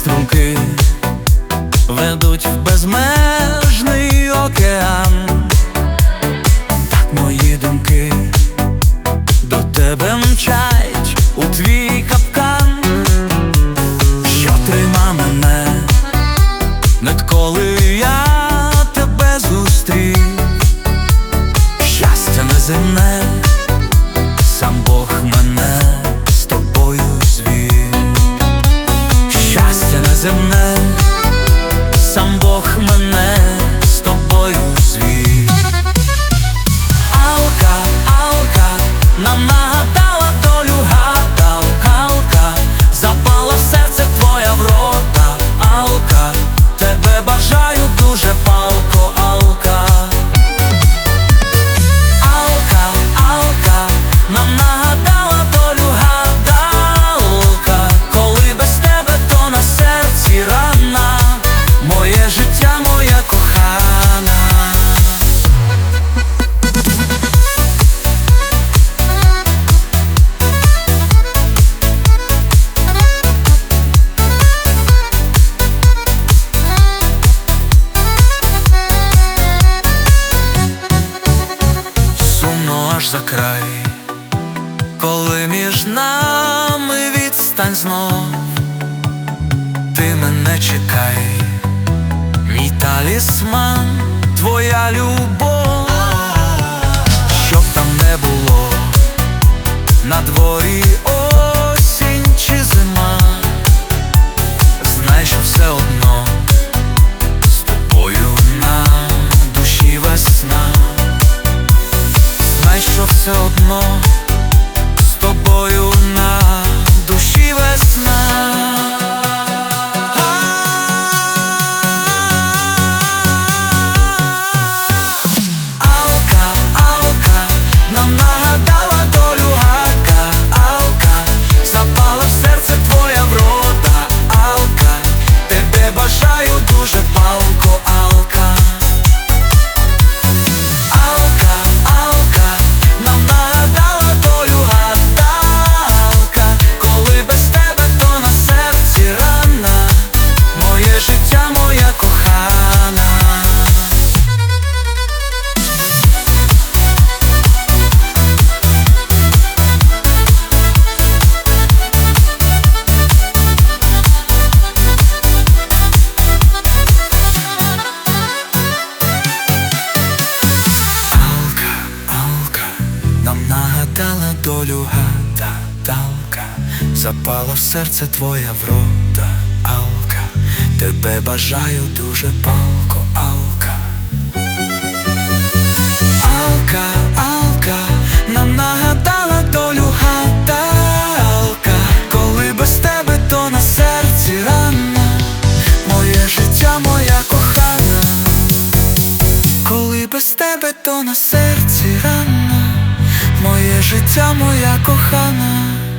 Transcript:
струмки ведуть в безмежність. że за край, коли між нами відстань знов, ти мене чекай, мій талісман, твоя любов. все одно з тобою. запало в серце твоя врода, алка, тебе бажаю дуже палко, алка. Алка, алка, нам нагадала долю гата, алка, коли без тебе, то на серці рана, моє життя, моя кохана, коли без тебе, то на серці рана. Моє життя, моя кохана.